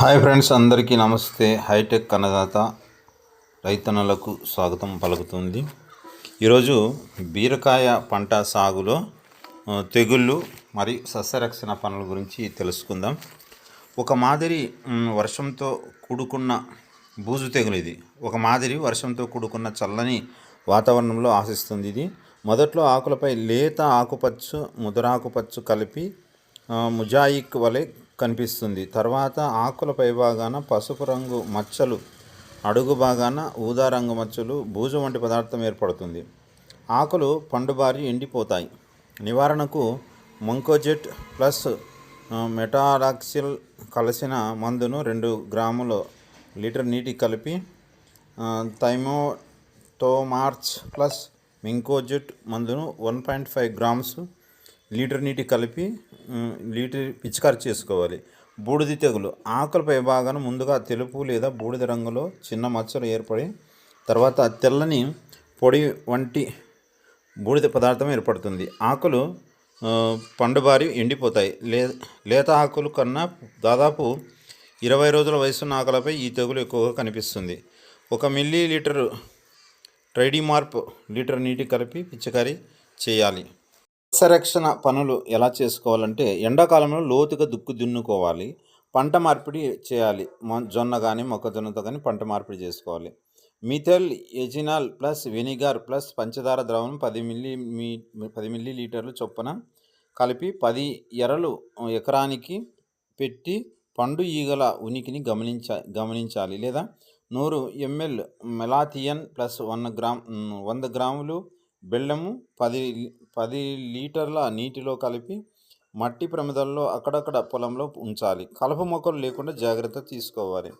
Hi friends అందరికీ నమస్తే. Hitech అన్నదాత రైతన్నలకు స్వాగతం పలుకుతుంది. ఈరోజు బీరకాయ పంట సాగులో తెగుళ్ళు మరియు సస్యరక్షణ పనుల గురించి తెలుసుకుందాం. ఒక మాదిరి వర్షంతో కూడుకున్న బూజు తెగులు ఇది. ఒక మాదిరి వర్షంతో కూడుకున్న చల్లని వాతావరణంలో ఆశిస్తుంది ఇది. మొదట్లో ఆకులపై లేత ఆకుపచ్చు ముదరాకుపచ్చు కలిపి ముజాయిక్ వలె కనిపిస్తుంది. తర్వాత ఆకుల పైభాగాన పసుపు రంగు మచ్చలు అడుగు భాగాన ఊదా రంగు మచ్చలు బూజు వంటి పదార్థం ఏర్పడుతుంది. ఆకులు పండుబారి ఎండిపోతాయి. నివారణకు మంకోజెట్ ప్లస్ మెటాలాక్సిల్ మెటారాక్సిల్ కలిసిన మందును రెండు గ్రాముల లీటర్ నీటి కలిపి థైమోటోమార్చ్ ప్లస్ మింకోజెట్ మందును one point five grams litre నీటి కలిపి లీటర్ పిచికారి చేసుకోవాలి. బూడిద తెగులు. ఆకులపై భాగాన ముందుగా తెలుపు లేదా బూడిద రంగులో చిన్న మచ్చలు ఏర్పడి తర్వాత తెల్లని పొడి వంటి బూడిద పదార్థం ఏర్పడుతుంది. ఆకులు పండుబారి ఎండిపోతాయి. లే లేత ఆకులు కన్నా దాదాపు ఇరవై రోజుల వయసున్న ఆకులపై ఈ తెగులు ఎక్కువగా కనిపిస్తుంది. ఒక మిల్లీ లీటరు ట్రైడిమార్ప్ లీటర్ నీటి కలిపి పిచికారీ చేయాలి. సరక్షణ పనులు ఎలా చేసుకోవాలంటే ఎండాకాలంలో లోతుగా దుక్కు దున్నుకోవాలి. పంట మార్పిడి చేయాలి. మొ- జొన్న కానీ మొక్కజొన్నతో కానీ పంట మార్పిడి చేసుకోవాలి. Methyl eugenol plus vinegar plus పంచదార ద్రవం పది మిల్లీ మీ పది మిల్లీ లీటర్లు చొప్పున కలిపి పది ఎరలు ఎకరానికి పెట్టి పండు ఈగల ఉనికిని గమనించ గమనించాలి. లేదా నూరు ML malathion plus one gram వంద గ్రాములు బెల్లము పది పది లీటర్ల నీటిలో కలిపి మట్టి ప్రమిదల్లో అక్కడక్కడ పొలంలో ఉంచాలి. కలుపు మొక్కలు లేకుండా జాగ్రత్త తీసుకోవాలి.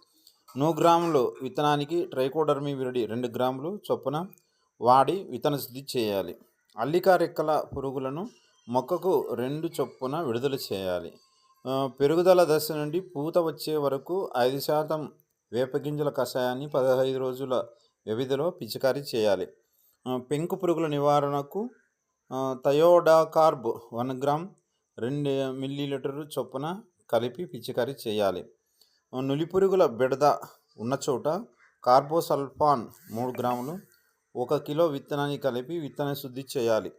నూరు గ్రాములు విత్తనానికి ట్రైకోడర్మీ విరడి రెండు గ్రాములు చొప్పున వాడి విత్తన శుద్ధి చేయాలి. అల్లిక రెక్కల పురుగులను మొక్కకు రెండు చొప్పున విడుదల చేయాలి. పెరుగుదల దశ నుండి పూత వచ్చే వరకు ఐదు శాతం వేపగింజల కషాయాన్ని పదహైదు రోజుల వ్యవధిలో పిచికారీ చేయాలి. పెంకు పురుగుల నివారణకు తయోడాకార్బ్ థయోడాకార్బ్ వన్ గ్రామ్ రెండు మిల్లీలీటర్లు చొప్పున కలిపి పిచికారీ చేయాలి. నులిపురుగుల నులి పురుగుల బెడద ఉన్న చోట కార్బోసల్ఫాన్ మూడు గ్రాములు ఒక కిలో విత్తనాన్ని కలిపి విత్తన శుద్ధి చేయాలి.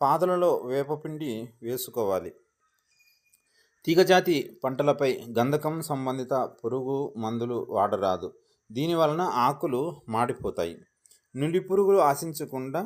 పాదలలో వేపపిండి వేసుకోవాలి. తీగజాతి పంటలపై గంధకం సంబంధిత పురుగు మందులు వాడరాదు. దీని వలన ఆకులు మాడిపోతాయి. నుండి పురుగులు ఆశించకుండా